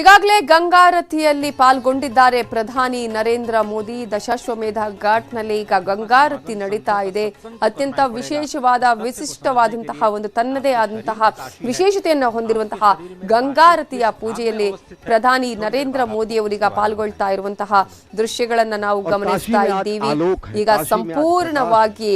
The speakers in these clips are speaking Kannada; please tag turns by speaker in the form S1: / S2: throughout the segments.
S1: ಈಗಾಗಲೇ ಗಂಗಾರತಿಯಲ್ಲಿ ಪಾಲ್ಗೊಂಡಿದ್ದಾರೆ ಪ್ರಧಾನಿ ನರೇಂದ್ರ ಮೋದಿ. ದಶಾಶ್ವಮೇಧ ಘಾಟ್ನಲ್ಲಿ ಈಗ ಗಂಗಾರತಿ ನಡೀತಾ ಇದೆ. ಅತ್ಯಂತ ವಿಶೇಷವಾದ ವಿಶಿಷ್ಟವಾದಂತಹ ಒಂದು ತನ್ನದೇ ಆದಂತಹ ವಿಶೇಷತೆಯನ್ನು ಹೊಂದಿರುವಂತಹ ಗಂಗಾರತಿಯ ಪೂಜೆಯಲ್ಲಿ ಪ್ರಧಾನಿ ನರೇಂದ್ರ ಮೋದಿ ಅವರೀಗ ಪಾಲ್ಗೊಳ್ತಾ ಇರುವಂತಹ ದೃಶ್ಯಗಳನ್ನ ನಾವು ಗಮನಿಸ್ತಾ ಇದ್ದೀವಿ. ಈಗ ಸಂಪೂರ್ಣವಾಗಿ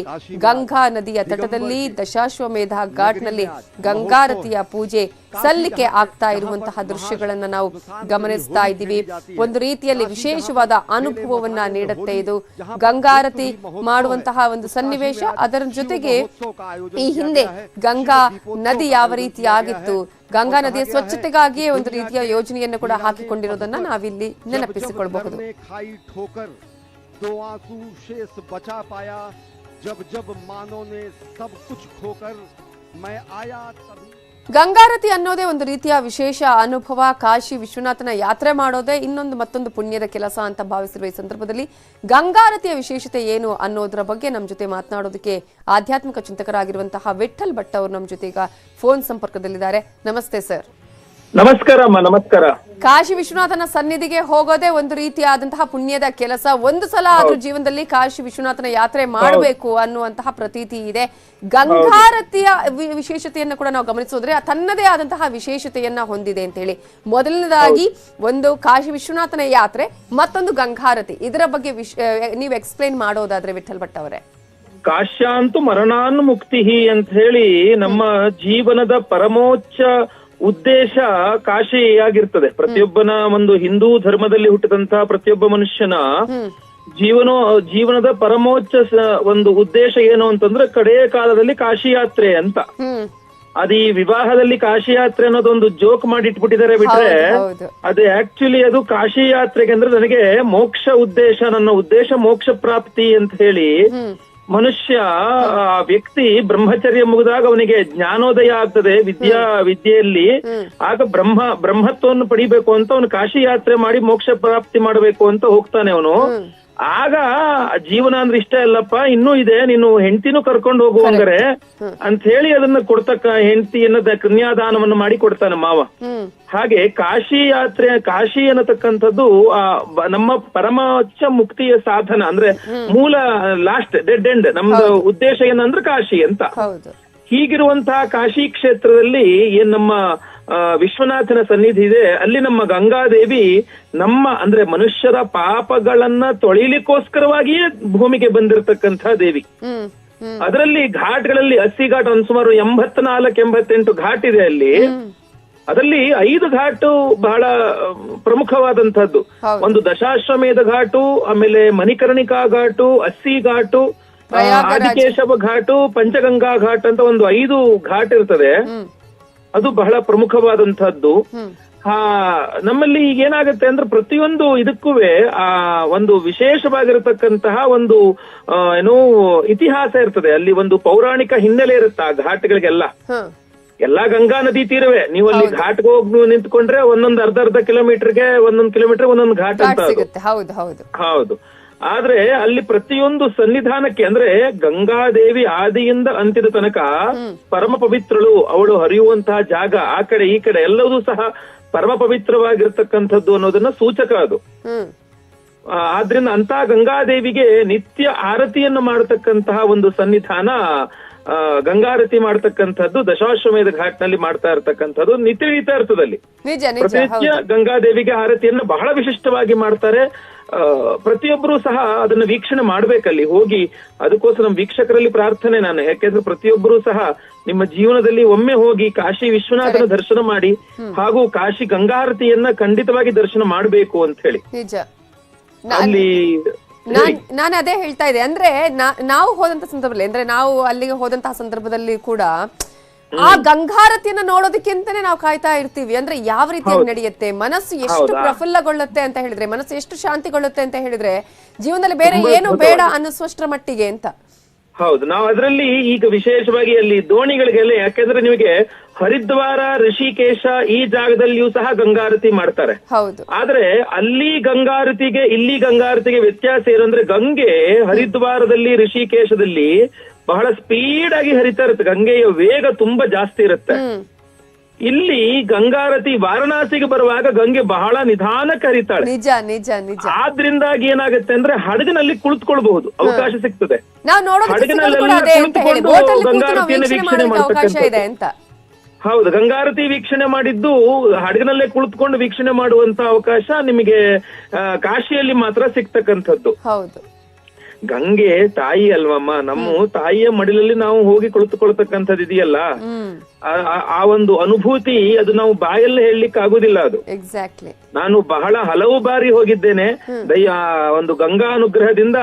S1: ಗಂಗಾ ನದಿಯ ತಟದಲ್ಲಿ ದಶಾಶ್ವಮೇಧ ಘಾಟ್ನಲ್ಲಿ ಗಂಗಾರತಿಯ ಪೂಜೆ ಸಲ್ಲಿಕೆ ಆಗ್ತಾ ಇರುವಂತಹ ದೃಶ್ಯಗಳನ್ನು ನಾವು ಗಮನಿಸ್ತಾ ಇದ್ದೀವಿ ಒಂದು ರೀತಿಯಲ್ಲಿ ವಿಶೇಷವಾದ ಅನುಭವವನ್ನ ನೀಡುತ್ತೆ ಇದು ಗಂಗಾರತಿ ಮಾಡುವಂತಹ ಒಂದು ಸನ್ನಿವೇಶ ಅದರ ಜೊತೆಗೆ ಈ ಹಿಂದೆ ಗಂಗಾ ನದಿ ಯಾವ ರೀತಿ ಆಗಿತ್ತು ಗಂಗಾ ನದಿಯ ಸ್ವಚ್ಛತೆಗಾಗಿಯೇ ಒಂದು ರೀತಿಯ ಯೋಜನೆಯನ್ನು ಕೂಡ ಹಾಕಿಕೊಂಡಿರೋದನ್ನ ನಾವಿಲ್ಲಿ ನೆನಪಿಸಿಕೊಳ್ಬಹುದು
S2: में खाई ठोकर दो आंसू शेष बचा पाया जब जब मानो ने सब कुछ खोकर मैं आया तभी
S1: ಗಂಗಾರತಿ ಅನ್ನೋದೇ ಒಂದು ರೀತಿಯ ವಿಶೇಷ ಅನುಭವ. ಕಾಶಿ ವಿಶ್ವನಾಥನ ಯಾತ್ರೆ ಮಾಡೋದೇ ಇನ್ನೊಂದು ಮತ್ತೊಂದು ಪುಣ್ಯದ ಕೆಲಸ ಅಂತ ಭಾವಿಸಿರುವ ಈ ಸಂದರ್ಭದಲ್ಲಿ ಗಂಗಾರತಿಯ ವಿಶೇಷತೆ ಏನು ಅನ್ನೋದರ ಬಗ್ಗೆ ನಮ್ಮ ಜೊತೆ ಮಾತನಾಡೋದಕ್ಕೆ ಆಧ್ಯಾತ್ಮಿಕ ಚಿಂತಕರಾಗಿರುವಂತಹ ವಿಠಲ್ ಭಟ್ ಅವರು ನಮ್ಮ ಜೊತೆ ಈಗ ಫೋನ್ ಸಂಪರ್ಕದಲ್ಲಿದ್ದಾರೆ. ನಮಸ್ತೆ ಸರ್.
S3: ನಮಸ್ಕಾರ ಅಮ್ಮ ನಮಸ್ಕಾರ.
S1: ಕಾಶಿ ವಿಶ್ವನಾಥನ ಸನ್ನಿಧಿಗೆ ಹೋಗೋದೇ ಒಂದು ರೀತಿಯಾದಂತಹ ಪುಣ್ಯದ ಕೆಲಸ. ಒಂದು ಸಲ ಆದ್ರೂ ಜೀವನದಲ್ಲಿ ಕಾಶಿ ವಿಶ್ವನಾಥನ ಯಾತ್ರೆ ಮಾಡಬೇಕು ಅನ್ನುವಂತಹ ಪ್ರತೀತಿ ಇದೆ. ಗಂಗಾರತಿಯ ವಿಶೇಷತೆಯನ್ನು ಕೂಡ ನಾವು ಗಮನಿಸೋದ್ರೆ ತನ್ನದೇ ಆದಂತಹ ವಿಶೇಷತೆಯನ್ನ ಹೊಂದಿದೆ ಅಂತ ಹೇಳಿ ಮೊದಲನೇದಾಗಿ ಒಂದು ಕಾಶಿ ವಿಶ್ವನಾಥನ ಯಾತ್ರೆ ಮತ್ತೊಂದು ಗಂಗಾರತಿ. ಇದರ ಬಗ್ಗೆ ನೀವು ಎಕ್ಸ್ಪ್ಲೈನ್ ಮಾಡೋದಾದ್ರೆ ವಿಠಲ್ ಭಟ್ ಅವರೇ.
S3: ಕಾಶ್ಯಾಂತು ಮರಣಾನ್ ಮುಕ್ತಿ ಅಂತ ಹೇಳಿ ನಮ್ಮ ಜೀವನದ ಪರಮೋಚ್ಚ ಉದ್ದೇಶ ಕಾಶಿ ಆಗಿರ್ತದೆ. ಪ್ರತಿಯೊಬ್ಬನ ಒಂದು ಹಿಂದೂ ಧರ್ಮದಲ್ಲಿ ಹುಟ್ಟಿದಂತಹ ಪ್ರತಿಯೊಬ್ಬ ಮನುಷ್ಯನ ಜೀವನ ಜೀವನದ ಪರಮೋಚ್ಚ ಒಂದು ಉದ್ದೇಶ ಏನು ಅಂತಂದ್ರೆ ಕಡೆಯ ಕಾಲದಲ್ಲಿ ಕಾಶಿ ಯಾತ್ರೆ ಅಂತ. ಅದು ಈ ವಿವಾಹದಲ್ಲಿ ಕಾಶಿ ಯಾತ್ರೆ ಅನ್ನೋದೊಂದು ಜೋಕ್ ಮಾಡಿ ಇಟ್ಬಿಟ್ಟಿದ್ದಾರೆ ಬಿಟ್ರೆ ಅದು ಆಕ್ಚುಲಿ ಅದು ಕಾಶಿ ಯಾತ್ರೆಗೆ ಅಂದ್ರೆ ನನಗೆ ಮೋಕ್ಷ ಉದ್ದೇಶ ನನ್ನ ಉದ್ದೇಶ ಮೋಕ್ಷ ಪ್ರಾಪ್ತಿ ಅಂತ ಹೇಳಿ ಮನುಷ್ಯ ಆ ವ್ಯಕ್ತಿ ಬ್ರಹ್ಮಚರ್ಯ ಮುಗಿದಾಗ ಅವನಿಗೆ ಜ್ಞಾನೋದಯ ಆಗ್ತದೆ ವಿದ್ಯಾ ವಿದ್ಯೆಯಲ್ಲಿ. ಆಗ ಬ್ರಹ್ಮ ಬ್ರಹ್ಮತ್ವವನ್ನು ಪಡಿಬೇಕು ಅಂತ ಅವನು ಕಾಶಿ ಯಾತ್ರೆ ಮಾಡಿ ಮೋಕ್ಷ ಪ್ರಾಪ್ತಿ ಮಾಡಬೇಕು ಅಂತ ಹೋಗ್ತಾನೆ ಅವನು. ಆಗ ಜೀವನ ಅಂದ್ರೆ ಇಷ್ಟ ಇಲ್ಲಪ್ಪ ಇನ್ನೂ ಇದೆ ನೀನು ಹೆಂಡತಿನೂ ಕರ್ಕೊಂಡು ಅಂದ್ರೆ ಅಂತ ಹೇಳಿ ಅದನ್ನ ಕೊಡ್ತಕ್ಕ ಹೆಂಡತಿಯನ್ನ ದ- ಕನ್ಯಾದಾನವನ್ನು ಮಾಡಿ ಕೊಡ್ತಾನೆ ಮಾವ. ಹಾಗೆ ಕಾಶಿ ಯಾತ್ರೆ ಕಾಶಿ ಅನ್ನತಕ್ಕಂಥದ್ದು ಆ ನಮ್ಮ ಪರಮೋಚ್ಚ ಮುಕ್ತಿಯ ಸಾಧನ ಅಂದ್ರೆ ಮೂಲ ಲಾಸ್ಟ್ ಡೆಡ್ ಎಂಡ್ ನಮ್ದು ಉದ್ದೇಶ ಏನಂದ್ರೆ ಕಾಶಿ ಅಂತ. ಹೀಗಿರುವಂತಹ ಕಾಶಿ ಕ್ಷೇತ್ರದಲ್ಲಿ ಏನ್ ನಮ್ಮ ವಿಶ್ವನಾಥನ ಸನ್ನಿಧಿ ಇದೆ. ಅಲ್ಲಿ ನಮ್ಮ ಗಂಗಾದೇವಿ ನಮ್ಮ ಅಂದ್ರೆ ಮನುಷ್ಯರ ಪಾಪಗಳನ್ನ ತೊಳಿಲಿಕ್ಕೋಸ್ಕರವಾಗಿಯೇ ಭೂಮಿಗೆ ಬಂದಿರತಕ್ಕಂಥ ದೇವಿ. ಅದರಲ್ಲಿ ಘಾಟ್ಗಳಲ್ಲಿ ಅಸ್ಸಿ ಘಾಟ್ ಒಂದು ಸುಮಾರು ಎಂಬತ್ನಾಲ್ಕು ಎಂಬತ್ತೆಂಟು ಘಾಟ್ ಇದೆ ಅಲ್ಲಿ. ಅದರಲ್ಲಿ ಐದು ಘಾಟು ಬಹಳ ಪ್ರಮುಖವಾದಂತಹದ್ದು ಒಂದು ದಶಾಶ್ವಮೇಧ ಘಾಟು ಆಮೇಲೆ ಮಣಿಕರ್ಣಿಕಾ ಘಾಟು ಅಸ್ಸಿ ಘಾಟು ಆದಿಕೇಶವ ಘಾಟು ಪಂಚಗಂಗಾ ಘಾಟ್ ಅಂತ ಒಂದು ಐದು ಘಾಟ್ ಇರ್ತದೆ. ಅದು ಬಹಳ ಪ್ರಮುಖವಾದಂತಹದ್ದು ನಮ್ಮಲ್ಲಿ ಈಗ ಏನಾಗುತ್ತೆ ಅಂದ್ರೆ ಪ್ರತಿಯೊಂದು ಇದಕ್ಕೂ ಆ ಒಂದು ವಿಶೇಷವಾಗಿರತಕ್ಕಂತಹ ಒಂದು ಆ, ಏನು ಇತಿಹಾಸ ಇರ್ತದೆ. ಅಲ್ಲಿ ಒಂದು ಪೌರಾಣಿಕ ಹಿನ್ನೆಲೆ ಇರುತ್ತೆ ಆ ಘಾಟ್ಗಳಿಗೆಲ್ಲ. ಎಲ್ಲಾ ಗಂಗಾ ನದಿ ತೀರವೇ. ನೀವು ಅಲ್ಲಿ ಘಾಟ್ಗೆ ಹೋಗಿ ನಿಂತ್ಕೊಂಡ್ರೆ ಒಂದೊಂದು ಅರ್ಧ ಅರ್ಧ ಕಿಲೋಮೀಟರ್ಗೆ ಒಂದೊಂದು ಕಿಲೋಮೀಟರ್ ಒಂದೊಂದು ಘಾಟ್ ಅಂತ
S1: ಹೌದು.
S3: ಆದ್ರೆ ಅಲ್ಲಿ ಪ್ರತಿಯೊಂದು ಸನ್ನಿಧಾನಕ್ಕೆ ಅಂದ್ರೆ ಗಂಗಾದೇವಿ ಆದಿಯಿಂದ ಅಂತ್ಯದ ತನಕ ಪರಮ ಪವಿತ್ರಳು ಅವಳು ಹರಿಯುವಂತಹ ಜಾಗ ಆ ಕಡೆ ಈ ಕಡೆ ಎಲ್ಲವೂ ಸಹ ಪರಮ ಪವಿತ್ರವಾಗಿರ್ತಕ್ಕಂಥದ್ದು ಅನ್ನೋದನ್ನ ಸೂಚಕ ಅದು. ಆದ್ರಿಂದ ಅಂತ ಗಂಗಾದೇವಿಗೆ ನಿತ್ಯ ಆರತಿಯನ್ನು ಮಾಡತಕ್ಕಂತಹ ಒಂದು ಸನ್ನಿಧಾನ ಆ, ಗಂಗಾರತಿ ಮಾಡತಕ್ಕಂಥದ್ದು ದಶಾಶ್ವಮೇಧ ಘಾಟ್ನಲ್ಲಿ ಮಾಡ್ತಾ ಇರತಕ್ಕಂಥದ್ದು ನಿತ್ಯ ಅರ್ಥದಲ್ಲಿ ಇರ್ತದಲ್ಲಿ ಪ್ರತಿನಿತ್ಯ ಗಂಗಾದೇವಿಗೆ ಆರತಿಯನ್ನು ಬಹಳ ವಿಶಿಷ್ಟವಾಗಿ ಮಾಡ್ತಾರೆ. ಪ್ರತಿಯೊಬ್ಬರು ಸಹ ಅದನ್ನ ವೀಕ್ಷಣೆ ಮಾಡ್ಬೇಕಲ್ಲಿ ಹೋಗಿ ಅದಕ್ಕೋಸ್ಕರ ನಮ್ಮ ವೀಕ್ಷಕರಲ್ಲಿ ಪ್ರಾರ್ಥನೆ ನಾನು ಯಾಕೆಂದ್ರೆ ಪ್ರತಿಯೊಬ್ಬರು ಸಹ ನಿಮ್ಮ ಜೀವನದಲ್ಲಿ ಒಮ್ಮೆ ಹೋಗಿ ಕಾಶಿ ವಿಶ್ವನಾಥನ ದರ್ಶನ ಮಾಡಿ ಹಾಗೂ ಕಾಶಿ ಗಂಗಾರತಿಯನ್ನ ಖಂಡಿತವಾಗಿ ದರ್ಶನ ಮಾಡಬೇಕು ಅಂತ ಹೇಳಿ ಅಲ್ಲಿ
S1: ನಾನ್ ಅದೇ ಹೇಳ್ತಾ ಇದ್ದೆ. ಅಂದ್ರೆ ನಾವು ಹೋದಂತ ಸಂದರ್ಭದಲ್ಲಿ ಅಂದ್ರೆ ನಾವು ಅಲ್ಲಿಗೆ ಹೋದಂತಹ ಸಂದರ್ಭದಲ್ಲಿ ಕೂಡ ಆ ಗಂಗಾರತಿಯನ್ನ ನೋಡೋದಕ್ಕಿಂತನೇ ನಾವು ಕಾಯ್ತಾ ಇರ್ತೀವಿ. ಅಂದ್ರೆ ಯಾವ ರೀತಿಯಾಗಿ ನಡೆಯುತ್ತೆ? ಮನಸ್ಸು ಎಷ್ಟು ಪ್ರಫುಲ್ಲಗೊಳ್ಳುತ್ತೆ ಅಂತ ಹೇಳಿದ್ರೆ ಮನಸ್ಸು ಎಷ್ಟು ಶಾಂತಿಗೊಳ್ಳುತ್ತೆ ಅಂತ ಹೇಳಿದ್ರೆ ಜೀವನದಲ್ಲಿ ಬೇರೆ ಏನು ಬೇಡ ಅನ್ನಿಸುವಷ್ಟರ ಮಟ್ಟಿಗೆ ಅಂತ.
S3: ಹೌದು. ನಾವು ಅದರಲ್ಲಿ ಈಗ ವಿಶೇಷವಾಗಿ ಅಲ್ಲಿ ದೋಣಿಗಳಿಗೆಲ್ಲ ಯಾಕೆಂದ್ರೆ ನಿಮಗೆ ಹರಿದ್ವಾರ ಋಷಿಕೇಶ ಈ ಜಾಗದಲ್ಲಿಯೂ ಸಹ ಗಂಗಾರತಿ ಮಾಡ್ತಾರೆ.
S1: ಹೌದು.
S3: ಆದ್ರೆ ಅಲ್ಲಿ ಗಂಗಾರತಿಗೆ ಇಲ್ಲಿ ಗಂಗಾರತಿಗೆ ವ್ಯತ್ಯಾಸ ಏನಂದ್ರೆ ಗಂಗೆ ಹರಿದ್ವಾರದಲ್ಲಿ ಋಷಿಕೇಶದಲ್ಲಿ ಬಹಳ ಸ್ಪೀಡ್ ಆಗಿ ಹರಿತಾ ಇರುತ್ತೆ. ಗಂಗೆಯ ವೇಗ ತುಂಬಾ ಜಾಸ್ತಿ ಇರುತ್ತೆ. ಇಲ್ಲಿ ಗಂಗಾರತಿ ವಾರಣಾಸಿಗೆ ಬರುವಾಗ ಗಂಗೆ ಬಹಳ ನಿಧಾನಕ್ಕೆ ಹರಿತಾಳೆ.
S1: ನಿಜ ನಿಜ ನಿಜ.
S3: ಆದ್ರಿಂದಾಗಿ ಏನಾಗುತ್ತೆ ಅಂದ್ರೆ ಹಡಗಿನಲ್ಲಿ ಕುಳಿತುಕೊಳ್ಬಹುದು. ಅವಕಾಶ ಸಿಗ್ತದೆ. ಗಂಗಾರತಿಯನ್ನು
S1: ವೀಕ್ಷಣೆ ಮಾಡ್ತಕ್ಕಂಥ
S3: ಹೌದು ಗಂಗಾರತಿ ವೀಕ್ಷಣೆ ಮಾಡಿದ್ದು ಹಡಗಿನಲ್ಲೇ ಕುಳಿತುಕೊಂಡು ವೀಕ್ಷಣೆ ಮಾಡುವಂತ ಅವಕಾಶ ನಿಮಗೆ ಕಾಶಿಯಲ್ಲಿ ಮಾತ್ರ ಸಿಗ್ತಕ್ಕಂಥದ್ದು.
S1: ಹೌದು.
S3: ಗಂಗೆ ತಾಯಿ ಅಲ್ವಮ್ಮ? ನಮ್ಮ ತಾಯಿಯ ಮಡಿಲಲ್ಲಿ ನಾವು ಹೋಗಿ ಕುಳಿತುಕೊಳ್ತಕ್ಕಂಥದ್ದು ಇದೆಯಲ್ಲ? ಆ- ಒಂದು ಅನುಭೂತಿ ಅದು ನಾವು ಬಾಯಲ್ಲಿ ಹೇಳಲಿಕ್ಕೆ ಆಗುದಿಲ್ಲ ಅದು.
S1: ಎಕ್ಸಾಕ್ಟ್ಲಿ
S3: ನಾನು ಬಹಳ ಹಲವು ಬಾರಿ ಹೋಗಿದ್ದೇನೆ. ದಯ ಒಂದು ಗಂಗಾ ಅನುಗ್ರಹದಿಂದ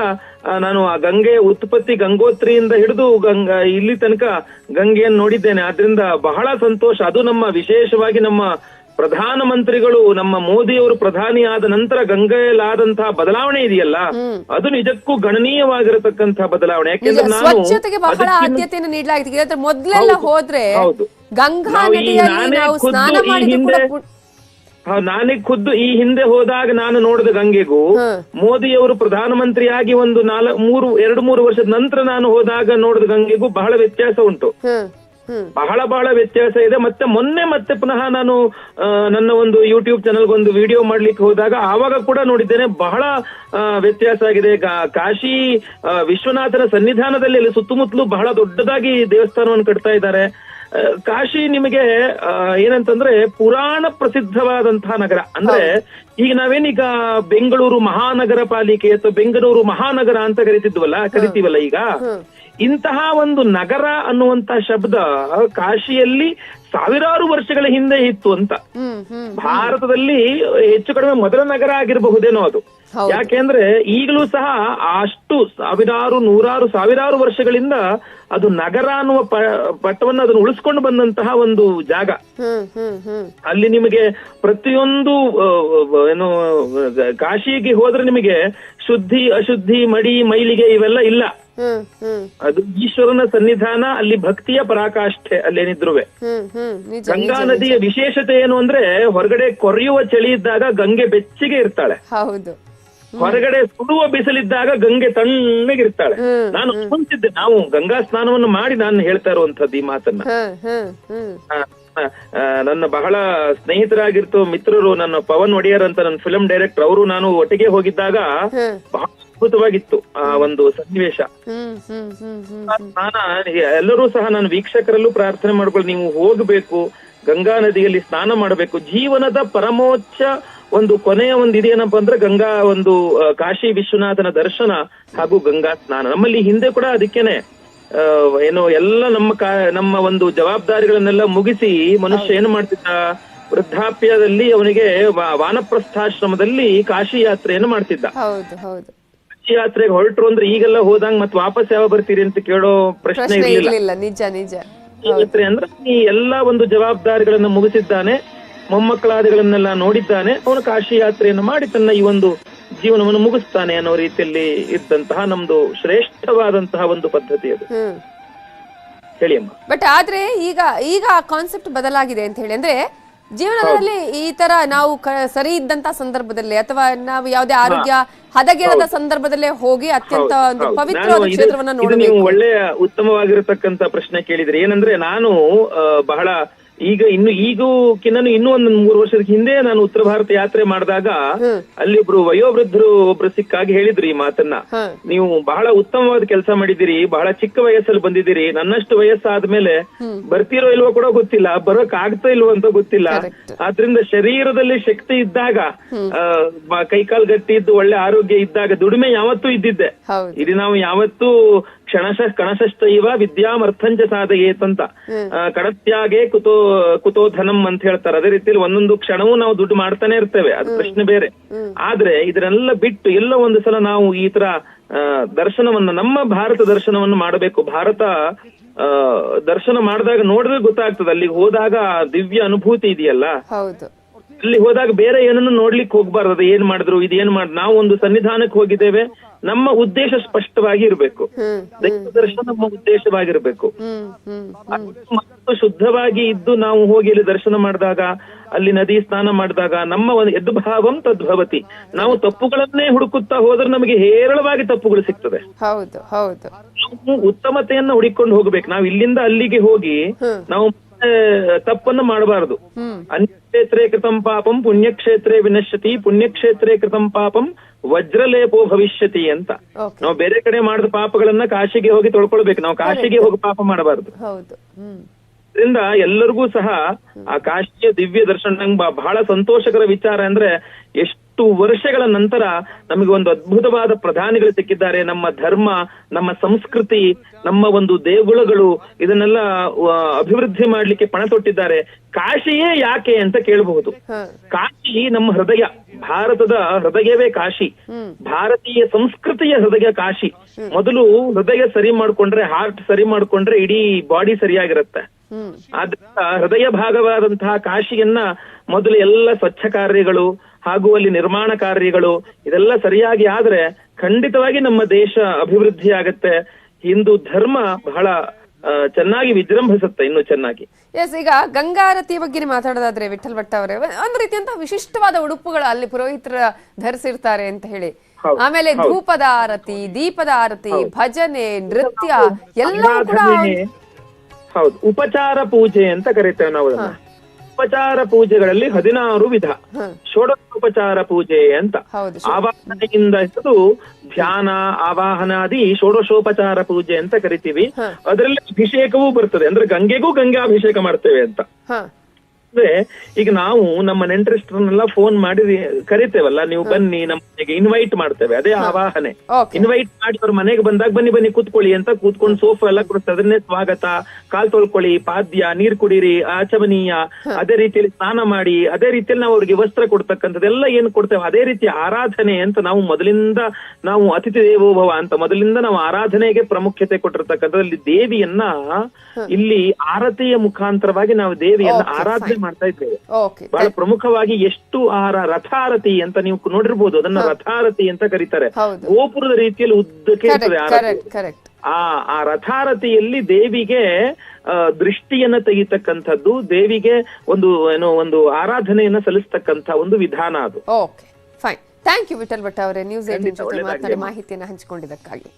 S3: ನಾನು ಆ ಗಂಗೆ ಉತ್ಪತ್ತಿ ಗಂಗೋತ್ರಿಯಿಂದ ಹಿಡಿದು ಗಂಗಾ ಇಲ್ಲಿ ತನಕ ಗಂಗೆಯನ್ನು ನೋಡಿದ್ದೇನೆ. ಆದ್ರಿಂದ ಬಹಳ ಸಂತೋಷ. ಅದು ನಮ್ಮ ವಿಶೇಷವಾಗಿ ನಮ್ಮ ಪ್ರಧಾನ ಮಂತ್ರಿಗಳು ನಮ್ಮ ಮೋದಿಯವರು ಪ್ರಧಾನಿ ಆದ ನಂತರ ಗಂಗೆಯಲ್ಲಾದಂತಹ ಬದಲಾವಣೆ ಇದೆಯಲ್ಲ? ಅದು ನಿಜಕ್ಕೂ ಗಣನೀಯವಾಗಿರತಕ್ಕಂತಹ ಬದಲಾವಣೆ. ಯಾಕೆಂದ್ರೆ ನಾನು
S1: ಸ್ವಚ್ಛತೆಗೆ ಬಹಳ ಆದ್ಯತೆಯನ್ನು ನೀಡಲಾಗಿದೆ. ಮೊದ್ಲೆಲ್ಲ ಹೋದ್ರೆ
S3: ಹೌದು.
S1: ಗಂಗಾ ನದಿಯಲ್ಲಿ
S3: ನಾನೇ
S1: ನಾವು
S3: ಖುದ್ದು
S1: ಸ್ನಾನ
S3: ಈ
S1: ಮಾಡಿದ್ದು
S3: ಹಿಂದೆ- ನಾನೇ ಖುದ್ದು ಈ ಹಿಂದೆ ಹೋದಾಗ ನಾನು ನೋಡಿದ ಗಂಗೆಗೂ. ಮೋದಿಯವರು ಪ್ರಧಾನಮಂತ್ರಿಯಾಗಿ ಒಂದು ನಾಲ್ಕು ಮೂರು ಎರಡು ಮೂರು ವರ್ಷದ ನಂತರ ನಾನು ಹೋದಾಗ ನೋಡಿದ ಗಂಗೆಗೂ ಬಹಳ ವ್ಯತ್ಯಾಸ ಉಂಟು. ಬಹಳ ಬಹಳ ವ್ಯತ್ಯಾಸ ಇದೆ. ಮತ್ತೆ ಮೊನ್ನೆ ಮತ್ತೆ ಪುನಃ ನಾನು ನನ್ನ ಒಂದು ಯೂಟ್ಯೂಬ್ ಚಾನಲ್ ಒಂದು ವಿಡಿಯೋ ಮಾಡ್ಲಿಕ್ಕೆ ಹೋದಾಗ ಆವಾಗ ಕೂಡ ನೋಡಿದ್ದೇನೆ ಬಹಳ ವ್ಯತ್ಯಾಸ ಆಗಿದೆ. ಕಾಶಿ ವಿಶ್ವನಾಥನ ಸನ್ನಿಧಾನದಲ್ಲಿ ಅಲ್ಲಿ ಸುತ್ತಮುತ್ತಲು ಬಹಳ ದೊಡ್ಡದಾಗಿ ದೇವಸ್ಥಾನವನ್ನು ಕಟ್ತಾ ಇದ್ದಾರೆ. ಕಾಶಿ ನಿಮಗೆ ಆ, ಏನಂತಂದ್ರೆ ಪುರಾಣ ಪ್ರಸಿದ್ಧವಾದಂತಹ ನಗರ. ಅಂದ್ರೆ ಈಗ ನಾವೇನೀಗ ಬೆಂಗಳೂರು ಮಹಾನಗರ ಪಾಲಿಕೆ ಅಥವಾ ಬೆಂಗಳೂರು ಮಹಾನಗರ ಅಂತ ಕರಿತಿದ್ವಲ್ಲ ಕರಿತೀವಲ್ಲ ಈಗ? ಇಂತಹ ಒಂದು ನಗರ ಅನ್ನುವಂತ ಶಬ್ದ ಕಾಶಿಯಲ್ಲಿ ಸಾವಿರಾರು ವರ್ಷಗಳ ಹಿಂದೆ ಇತ್ತು ಅಂತ. ಭಾರತದಲ್ಲಿ ಹೆಚ್ಚು ಕಡಿಮೆ ಮೊದಲ ನಗರ ಆಗಿರಬಹುದೇನೋ ಅದು. ಯಾಕೆಂದ್ರೆ ಈಗಲೂ ಸಹ ಅಷ್ಟು ಸಾವಿರಾರು ನೂರಾರು ಸಾವಿರಾರು ವರ್ಷಗಳಿಂದ ಅದು ನಗರ ಅನ್ನುವ ಪಟ್ಟವನ್ನು ಅದನ್ನು ಉಳಿಸ್ಕೊಂಡು ಬಂದಂತಹ ಒಂದು ಜಾಗ. ಅಲ್ಲಿ ನಿಮಗೆ ಪ್ರತಿಯೊಂದು ಏನು ಕಾಶಿಗೆ ಹೋದ್ರೆ ನಿಮಗೆ ಶುದ್ಧಿ ಅಶುದ್ಧಿ ಮಡಿ ಮೈಲಿಗೆ ಇವೆಲ್ಲ ಇಲ್ಲ. ಅದು ಈಶ್ವರನ ಸನ್ನಿಧಾನ ಅಲ್ಲಿ ಭಕ್ತಿಯ ಪರಾಕಾಷ್ಠೆ ಅಲ್ಲೇನಿದ್ರುವೆ. ಗಂಗಾ ನದಿಯ ವಿಶೇಷತೆ ಏನು ಅಂದ್ರೆ ಹೊರಗಡೆ ಕೊರೆಯುವ ಚಳಿ ಇದ್ದಾಗ ಗಂಗೆ ಬೆಚ್ಚಗೆ ಇರ್ತಾಳೆ.
S1: ಹೌದು.
S3: ಹೊರಗಡೆ ಸುಡುವ ಬಿಸಿಲಿದ್ದಾಗ ಗಂಗೆ ತಣ್ಣಗಿರ್ತಾಳೆ ನಾನು ಅನ್ಕೊಂತಿದ್ದೆ ನಾವು ಗಂಗಾ ಸ್ನಾನವನ್ನು ಮಾಡಿ ನಾನು ಹೇಳ್ತಾ ಇರುವಂತದ್ದು ಈ ಮಾತನ್ನ. ನನ್ನ ಬಹಳ ಸ್ನೇಹಿತರಾಗಿರ್ತು ಮಿತ್ರರು ನನ್ನ ಪವನ್ ಒಡೆಯರ್ ಅಂತ ನನ್ನ ಫಿಲಂ ಡೈರೆಕ್ಟರ್ ಅವರು ನಾನು ಒಟ್ಟಿಗೆ ಹೋಗಿದ್ದಾಗ ಬಹಳ ಅದ್ಭುತವಾಗಿತ್ತು ಆ ಒಂದು ಸನ್ನಿವೇಶ. ಎಲ್ಲರೂ ಸಹ ನಾನು ವೀಕ್ಷಕರಲ್ಲೂ ಪ್ರಾರ್ಥನೆ ಮಾಡ್ಕೊಳ್ಳಿ ನೀವು ಹೋಗಬೇಕು ಗಂಗಾ ನದಿಯಲ್ಲಿ ಸ್ನಾನ ಮಾಡಬೇಕು. ಜೀವನದ ಪರಮೋಚ್ಚ ಒಂದು ಕೊನೆಯ ಒಂದು ಇದೇನಪ್ಪ ಅಂದ್ರೆ ಗಂಗಾ ಒಂದು ಕಾಶಿ ವಿಶ್ವನಾಥನ ದರ್ಶನ ಹಾಗೂ ಗಂಗಾ ಸ್ನಾನ. ನಮ್ಮಲ್ಲಿ ಹಿಂದೆ ಕೂಡ ಅದಕ್ಕೇನೆ ಏನು ಎಲ್ಲ ನಮ್ಮ ನಮ್ಮ ಒಂದು ಜವಾಬ್ದಾರಿಗಳನ್ನೆಲ್ಲ ಮುಗಿಸಿ ಮನುಷ್ಯ ಏನು ಮಾಡ್ತಿದ್ದ? ವೃದ್ಧಾಪ್ಯದಲ್ಲಿ ಅವನಿಗೆ ವಾನಪ್ರಸ್ಥಾಶ್ರಮದಲ್ಲಿ ಕಾಶಿ ಯಾತ್ರೆಯನ್ನು ಮಾಡ್ತಿದ್ದ. ಕಾಶಿ ಯಾತ್ರೆಗೆ ಹೊರಟ್ರು ಅಂದ್ರೆ ಈಗೆಲ್ಲ ಹೋದಂಗ್ ಮತ್ತೆ ವಾಪಸ್ ಯಾವ ಬರ್ತೀರಿ ಅಂತ ಕೇಳೋ ಪ್ರಶ್ನೆ ಇರ್ಲಿಲ್ಲ.
S1: ನಿಜ ನಿಜ.
S3: ಯಾತ್ರೆ ಅಂದ್ರೆ ಈ ಎಲ್ಲಾ ಒಂದು ಜವಾಬ್ದಾರಿಗಳನ್ನ ಮುಗಿಸಿದ್ದಾನೆ ಮೊಮ್ಮಕ್ಕಳಾದಿಗಳನ್ನೆಲ್ಲ ನೋಡಿದ್ದಾನೆ ಅವನು ಕಾಶಿ ಯಾತ್ರೆಯನ್ನು ಮಾಡಿ ತನ್ನ ಈ ಒಂದು ಜೀವನವನ್ನು ಮುಗಿಸ್ತಾನೆ ಅನ್ನೋ ರೀತಿಯಲ್ಲಿ ಇದ್ದಂತಹ ನಮ್ದು ಶ್ರೇಷ್ಠವಾದಂತಹ ಒಂದು ಪದ್ಧತಿ ಅದು. ಹೇಳಿ ಅಮ್ಮ.
S1: ಬಟ್ ಆದ್ರೆ ಈಗ ಈಗ ಆ ಕಾನ್ಸೆಪ್ಟ್ ಬದಲಾಗಿದೆ ಅಂತ ಹೇಳಿ ಅಂದ್ರೆ ಜೀವನದಲ್ಲಿ ಈ ತರ ನಾವು ಸರಿ ಇದ್ದಂತ ಸಂದರ್ಭದಲ್ಲಿ ಅಥವಾ ನಾವು ಯಾವುದೇ ಆರೋಗ್ಯ ಹದಗೆಡದ ಸಂದರ್ಭದಲ್ಲೇ ಹೋಗಿ ಅತ್ಯಂತ ಒಂದು. ಪವಿತ್ರವಾದ ಕ್ಷೇತ್ರವನ್ನ
S3: ನೀವು ಒಳ್ಳೆಯ ಉತ್ತಮವಾಗಿರತಕ್ಕಂತ ಪ್ರಶ್ನೆ ಕೇಳಿದ್ರಿ ಏನಂದ್ರೆ ನಾನು ಬಹಳ ಈಗ ಇನ್ನು ಈಗೂಕಿನ್ನೂ ಇನ್ನೂ ಒಂದ್ ಮೂರು ವರ್ಷದ ಹಿಂದೆ ನಾನು ಉತ್ತರ ಭಾರತ ಯಾತ್ರೆ ಮಾಡಿದಾಗ ಅಲ್ಲಿ ಒಬ್ರು ವಯೋವೃದ್ಧರು ಒಬ್ರು ಸಿಕ್ಕಾಗಿ ಹೇಳಿದ್ರಿ ಈ ಮಾತನ್ನ. ನೀವು ಬಹಳ ಉತ್ತಮವಾದ ಕೆಲಸ ಮಾಡಿದ್ದೀರಿ ಬಹಳ ಚಿಕ್ಕ ವಯಸ್ಸಲ್ಲಿ ಬಂದಿದ್ದೀರಿ ನನ್ನಷ್ಟು ವಯಸ್ಸಾದ್ಮೇಲೆ ಬರ್ತಿರೋ ಇಲ್ವೋ ಕೂಡ ಗೊತ್ತಿಲ್ಲ ಬರೋಕ್ ಆಗ್ತಾ ಇಲ್ವೋ ಅಂತ ಗೊತ್ತಿಲ್ಲ. ಆದ್ರಿಂದ ಶರೀರದಲ್ಲಿ ಶಕ್ತಿ ಇದ್ದಾಗ ಕೈಕಾಲ್ ಗಟ್ಟಿ ಇದ್ದು ಒಳ್ಳೆ ಆರೋಗ್ಯ ಇದ್ದಾಗ ದುಡಿಮೆ ಯಾವತ್ತೂ ಇದ್ದಿದ್ದೆ. ಇದು ನಾವು ಯಾವತ್ತೂ ಕ್ಷಣಶ ಕಣಶಶ್ಚೈವ ವಿದ್ಯಾಮರ್ಥಂಚ ಸಾಧಯೇತಂತ. ಕಣತ್ಯಾಗೆ ಕುತೋ ಕುತೋ ಧನಂ ಅಂತ ಹೇಳ್ತಾರೆ. ಅದೇ ರೀತಿಯಲ್ಲಿ ಒಂದೊಂದು ಕ್ಷಣವೂ ನಾವು ದುಡ್ಡು ಮಾಡ್ತಾನೆ ಇರ್ತೇವೆ. ಅದು ಪ್ರಶ್ನೆ ಬೇರೆ. ಆದ್ರೆ ಇದನ್ನೆಲ್ಲ ಬಿಟ್ಟು ಎಲ್ಲ ಒಂದು ಸಲ ನಾವು ಈ ತರ ಆ, ದರ್ಶನವನ್ನ ನಮ್ಮ ಭಾರತ ದರ್ಶನವನ್ನು ಮಾಡಬೇಕು. ಭಾರತ ದರ್ಶನ ಮಾಡಿದಾಗ ನೋಡಿದ್ರೆ ಗೊತ್ತಾಗ್ತದೆ. ಅಲ್ಲಿಗೆ ಹೋದಾಗ ದಿವ್ಯ ಅನುಭೂತಿ ಇದೆಯಲ್ಲ?
S1: ಹೌದು.
S3: ಅಲ್ಲಿ ಹೋದಾಗ ಬೇರೆ ಏನನ್ನು ನೋಡ್ಲಿಕ್ಕೆ ಹೋಗ್ಬಾರ್ದು ಅದು ಏನ್ ಮಾಡಿದ್ರು? ಇದು ಏನ್ ಮಾಡ್? ನಾವು ಒಂದು ಸನ್ನಿಧಾನಕ್ಕೆ ಹೋಗಿದ್ದೇವೆ. ನಮ್ಮ ಉದ್ದೇಶ ಸ್ಪಷ್ಟವಾಗಿ ಇರಬೇಕು. ದೈವ ದರ್ಶನ ನಮ್ಮ ಉದ್ದೇಶವಾಗಿರ್ಬೇಕು. ಮತ್ತು ಶುದ್ಧವಾಗಿ ಇದ್ದು ನಾವು ಹೋಗಿ ಇಲ್ಲಿ ದರ್ಶನ ಮಾಡಿದಾಗ ಅಲ್ಲಿ ನದಿ ಸ್ನಾನ ಮಾಡಿದಾಗ ನಮ್ಮ ಒಂದು ಯದ್ಭಾವಂ ತದ್ಭವತಿ. ನಾವು ತಪ್ಪುಗಳನ್ನೇ ಹುಡುಕುತ್ತಾ ಹೋದ್ರೆ ನಮಗೆ ಹೇರಳವಾಗಿ ತಪ್ಪುಗಳು ಸಿಗ್ತದೆ.
S1: ಹೌದು ಹೌದು.
S3: ನಾವು ಉತ್ತಮತೆಯನ್ನ ಹುಡುಕೊಂಡು ಹೋಗ್ಬೇಕು. ನಾವು ಇಲ್ಲಿಂದ ಅಲ್ಲಿಗೆ ಹೋಗಿ ನಾವು ತಪ್ಪನ್ನು ಮಾಡಬಾರದು. ಅನ್ಯಕ್ಷೇತ್ರೇ ಕೃತಂ ಪಾಪಂ ಪುಣ್ಯಕ್ಷೇತ್ರೇ ವಿನಶ್ಯತಿ ಪುಣ್ಯಕ್ಷೇತ್ರೇ ಕೃತಂ ಪಾಪಂ ವಜ್ರಲೇಪೋ ಭವಿಷ್ಯತಿ ಅಂತ. ನಾವು ಬೇರೆ ಕಡೆ ಮಾಡಿದ ಪಾಪಗಳನ್ನ ಕಾಶಿಗೆ ಹೋಗಿ ತೊಳ್ಕೊಳ್ಬೇಕು. ನಾವು ಕಾಶಿಗೆ ಹೋಗಿ ಪಾಪ ಮಾಡಬಾರದು. ಇದರಿಂದ ಎಲ್ಲರಿಗೂ ಸಹ ಆ ಕಾಶಿಯ ದಿವ್ಯ ದರ್ಶನ ನಂಗೆ ಬಹಳ ಸಂತೋಷಕರ ವಿಚಾರ ಅಂದ್ರೆ ಎಷ್ಟು ವರ್ಷಗಳ ನಂತರ ನಮಗೆ ಒಂದು ಅದ್ಭುತವಾದ ಪ್ರಧಾನಿಗಳು ಸಿಕ್ಕಿದ್ದಾರೆ. ನಮ್ಮ ಧರ್ಮ ನಮ್ಮ ಸಂಸ್ಕೃತಿ ನಮ್ಮ ಒಂದು ದೇಗುಲಗಳು ಇದನ್ನೆಲ್ಲ ಅಭಿವೃದ್ಧಿ ಮಾಡ್ಲಿಕ್ಕೆ ಪಣ ತೊಟ್ಟಿದ್ದಾರೆ. ಕಾಶಿಯೇ ಯಾಕೆ ಅಂತ ಕೇಳಬಹುದು. ಕಾಶಿ ನಮ್ಮ ಹೃದಯ. ಭಾರತದ ಹೃದಯವೇ ಕಾಶಿ. ಭಾರತೀಯ ಸಂಸ್ಕೃತಿಯ ಹೃದಯ ಕಾಶಿ. ಮೊದಲು ಹೃದಯ ಸರಿ ಮಾಡ್ಕೊಂಡ್ರೆ ಹಾರ್ಟ್ ಸರಿ ಮಾಡ್ಕೊಂಡ್ರೆ ಇಡೀ ಬಾಡಿ ಸರಿಯಾಗಿರುತ್ತೆ. ಆದ್ರಿಂದ ಹೃದಯ ಭಾಗವಾದಂತಹ ಕಾಶಿಯನ್ನ ಮೊದಲು ಎಲ್ಲ ಸ್ವಚ್ಛ ಕಾರ್ಯಗಳು ಹಾಗೂ ಅಲ್ಲಿ ನಿರ್ಮಾಣ ಕಾರ್ಯಗಳು ಇದೆಲ್ಲ ಸರಿಯಾಗಿ ಆದ್ರೆ ಖಂಡಿತವಾಗಿ ನಮ್ಮ ದೇಶ ಅಭಿವೃದ್ಧಿ ಆಗತ್ತೆ ಹಿಂದೂ ಧರ್ಮ ಬಹಳ ಚೆನ್ನಾಗಿ ವಿಜೃಂಭಿಸುತ್ತೆ ಇನ್ನು ಚೆನ್ನಾಗಿ.
S1: ಎಸ್ ಈಗ ಗಂಗಾರತಿ ಬಗ್ಗೆ ಮಾತಾಡೋದಾದ್ರೆ ವಿಠಲ್ ಭಟ್ ಅವರೇ ಒಂದ್ ರೀತಿಯಂತ ವಿಶಿಷ್ಟವಾದ ಉಡುಪುಗಳು ಅಲ್ಲಿ ಪುರೋಹಿತರ ಧರಿಸಿರ್ತಾರೆ ಅಂತ ಹೇಳಿ. ಆಮೇಲೆ ಧೂಪದ ಆರತಿ ದೀಪದ ಆರತಿ ಭಜನೆ ನೃತ್ಯ ಎಲ್ಲವೂ ಕೂಡ
S3: ಹೌದು ಉಪಚಾರ ಪೂಜೆ ಅಂತ ಕರಿತೇವೆ ನಾವು ಉಪಚಾರ ಪೂಜೆಗಳಲ್ಲಿ ಹದಿನಾರು ವಿಧ. ಷೋಡಶೋಪಚಾರ ಪೂಜೆ ಅಂತ. ಆವಾಹನೆಯಿಂದ ಹಿಡಿದು ಧ್ಯಾನ ಆವಾಹನಾದಿ ಷೋಡಶೋಪಚಾರ ಪೂಜೆ ಅಂತ ಕರಿತೀವಿ. ಅದರಲ್ಲಿ ಅಭಿಷೇಕವೂ ಬರ್ತದೆ. ಅಂದ್ರೆ ಗಂಗೆಗೂ ಗಂಗಾ ಅಭಿಷೇಕ ಮಾಡ್ತೇವೆ ಅಂತ. ಅಂದ್ರೆ ಈಗ ನಾವು ನಮ್ಮ ನೆಂಟರಿಷ್ಟರನ್ನೆಲ್ಲ ಫೋನ್ ಮಾಡಿ ಕರಿತೇವಲ್ಲ ನೀವು ಬನ್ನಿ ನಮ್ಮ ಮನೆಗೆ ಇನ್ವೈಟ್ ಮಾಡ್ತೇವೆ. ಅದೇ ಆವಾಹನೆ ಇನ್ವೈಟ್ ಮಾಡಿ ಅವ್ರ ಮನೆಗೆ ಬಂದಾಗ ಬನ್ನಿ ಬನ್ನಿ ಕೂತ್ಕೊಳ್ಳಿ ಅಂತ ಕೂತ್ಕೊಂಡು ಸೋಫಾ ಎಲ್ಲ ಕೊಡ್ತಾರೆ ಅದನ್ನೇ ಸ್ವಾಗತ ಕಾಲ್ ತೊಳ್ಕೊಳ್ಳಿ ಪಾದ್ಯ ನೀರ್ ಕುಡೀರಿ ಆಚಮನೀಯ ಅದೇ ರೀತಿಯಲ್ಲಿ ಸ್ನಾನ ಮಾಡಿ ಅದೇ ರೀತಿಯಲ್ಲಿ ನಾವು ಅವ್ರಿಗೆ ವಸ್ತ್ರ ಕೊಡ್ತಕ್ಕಂಥದ್ದೆಲ್ಲ ಏನ್ ಕೊಡ್ತೇವೆ? ಅದೇ ರೀತಿ ಆರಾಧನೆ ಅಂತ ನಾವು ಮೊದಲಿಂದ ನಾವು ಅತಿಥಿ ದೇವೋಭವ ಅಂತ ಮೊದಲಿಂದ ನಾವು ಆರಾಧನೆಗೆ ಪ್ರಾಮುಖ್ಯತೆ ಕೊಟ್ಟಿರ್ತಕ್ಕಂಥದ್ದಲ್ಲಿ ದೇವಿಯನ್ನ ಇಲ್ಲಿ ಆರತಿಯ ಮುಖಾಂತರವಾಗಿ ನಾವು ದೇವಿಯನ್ನ ಆರಾಧನೆ ಮಾಡ್ತಾ ಇದ್ದೇವೆ. ಬಹಳ ಪ್ರಮುಖವಾಗಿ ಎಷ್ಟು ಆರ ರಥಾರತಿ ಅಂತ ನೀವು ನೋಡಿರ್ಬೋದು ಅದನ್ನ ರಥಾರತಿ ಅಂತ ಕರೀತಾರೆ. ಗೋಪುರದ ರೀತಿಯಲ್ಲಿ ಉದ್ದಕ್ಕೆ ಇರ್ತದೆ ಆ ಆ ರಥಾರತಿಯಲ್ಲಿ ದೇವಿಗೆ ದೃಷ್ಟಿಯನ್ನ ತೆಗಿತಕ್ಕಂಥದ್ದು ದೇವಿಗೆ ಒಂದು ಏನೋ ಒಂದು ಆರಾಧನೆಯನ್ನ ಸಲ್ಲಿಸ್ತಕ್ಕಂಥ ಒಂದು ವಿಧಾನ ಅದು.
S1: Okay fine thank you Vittal Bhat ಅವರೇ. ನ್ಯೂಸ್ ಏಟಿನ್ ಜೊತೆ ಮಾತನಾಡಿ ಮಾಹಿತಿಯನ್ನು ಹಂಚಿಕೊಂಡಿದ್ದಕ್ಕಾಗಿ.